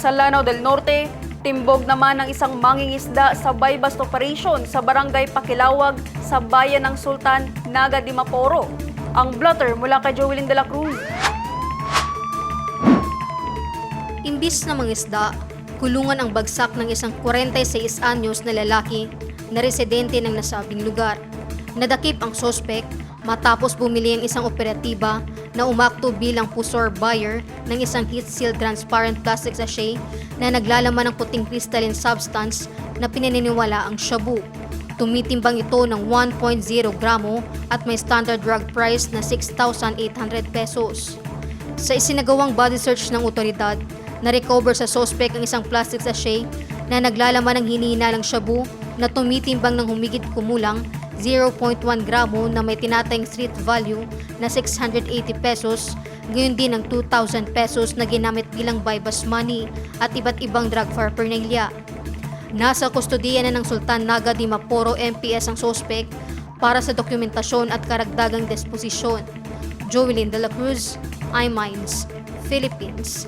Sa Lanao del Norte, timbog naman ng isang mangingisda sa bust operation sa barangay Pakilawag sa bayan ng Sultan, Naga di Maporo. Ang blotter mula kay Joelyn de la Cruz. Imbis na mangisda, kulungan ang bagsak ng isang 46 anyos na lalaki na residente ng nasabing lugar. Nadakip ang sospek matapos bumili ang isang operatiba na umakto bilang pusor buyer ng isang heat seal transparent plastic sachet na naglalaman ng puting crystalline substance na pinaniniwala ang shabu. Tumitimbang ito ng 1.0 gramo at may standard drug price na 6,800 pesos. Sa isinagawang body search ng otoridad, na-recover sa suspect ang isang plastic sachet na naglalaman ng hinihinalang shabu na tumitimbang ng humigit kumulang 0.1 gramo na may tinatayang street value na 680 pesos, gayon din ang 2,000 pesos na ginamit bilang buy-bust money at iba't ibang drug paraphernalia. Nasa kustodiya na ng Sultan Naga di Maporo MPS ang sospek para sa dokumentasyon at karagdagang disposisyon. Joelyn de la Cruz, iMinds, Philippines.